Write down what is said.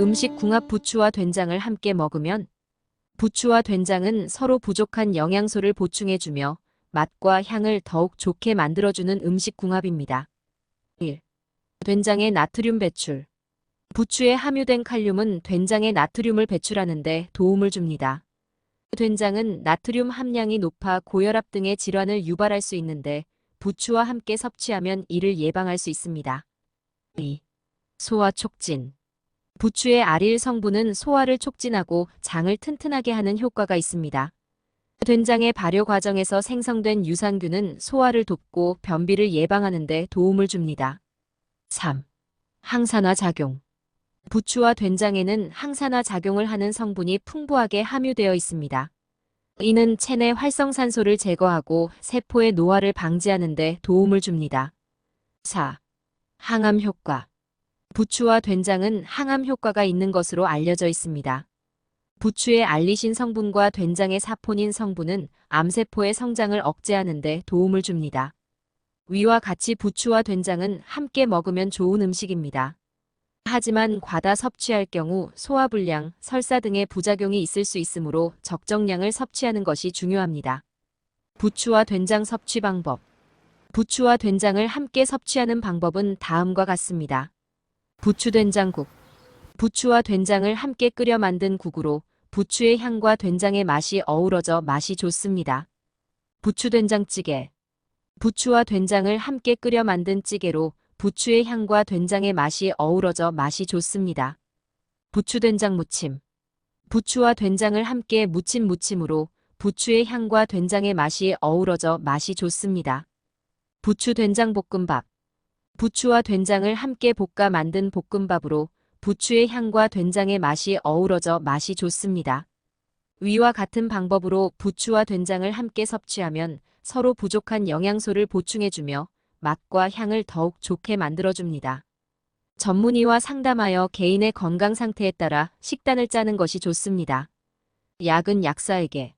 음식 궁합 부추와 된장을 함께 먹으면 부추와 된장은 서로 부족한 영양소를 보충해주며 맛과 향을 더욱 좋게 만들어주는 음식 궁합입니다. 1. 된장의 나트륨 배출. 부추에 함유된 칼륨은 된장의 나트륨을 배출하는데 도움을 줍니다. 된장은 나트륨 함량이 높아 고혈압 등의 질환을 유발할 수 있는데 부추와 함께 섭취하면 이를 예방할 수 있습니다. 2. 소화 촉진. 부추의 아릴 성분은 소화를 촉진하고 장을 튼튼하게 하는 효과가 있습니다. 된장의 발효 과정에서 생성된 유산균은 소화를 돕고 변비를 예방하는 데 도움을 줍니다. 3. 항산화 작용. 부추와 된장에는 항산화 작용을 하는 성분이 풍부하게 함유되어 있습니다. 이는 체내 활성산소를 제거하고 세포의 노화를 방지하는 데 도움을 줍니다. 4. 항암 효과. 부추와 된장은 항암 효과가 있는 것으로 알려져 있습니다. 부추의 알리신 성분과 된장의 사포닌 성분은 암세포의 성장을 억제하는 데 도움을 줍니다. 위와 같이 부추와 된장은 함께 먹으면 좋은 음식입니다. 하지만 과다 섭취할 경우 소화불량, 설사 등의 부작용이 있을 수 있으므로 적정량을 섭취하는 것이 중요합니다. 부추와 된장 섭취 방법. 부추와 된장을 함께 섭취하는 방법은 다음과 같습니다. 부추된장국. 부추와 된장을 함께 끓여 만든 국으로 부추의 향과 된장의 맛이 어우러져 맛이 좋습니다. 부추된장찌개. 부추와 된장을 함께 끓여 만든 찌개로 부추의 향과 된장의 맛이 어우러져 맛이 좋습니다. 부추된장 무침. 부추와 된장을 함께 무친 무침으로 부추의 향과 된장의 맛이 어우러져 맛이 좋습니다. 부추 된장 볶음밥. 부추와 된장을 함께 볶아 만든 볶음밥으로 부추의 향과 된장의 맛이 어우러져 맛이 좋습니다. 위와 같은 방법으로 부추와 된장을 함께 섭취하면 서로 부족한 영양소를 보충해주며 맛과 향을 더욱 좋게 만들어줍니다. 전문의와 상담하여 개인의 건강 상태에 따라 식단을 짜는 것이 좋습니다. 약은 약사에게,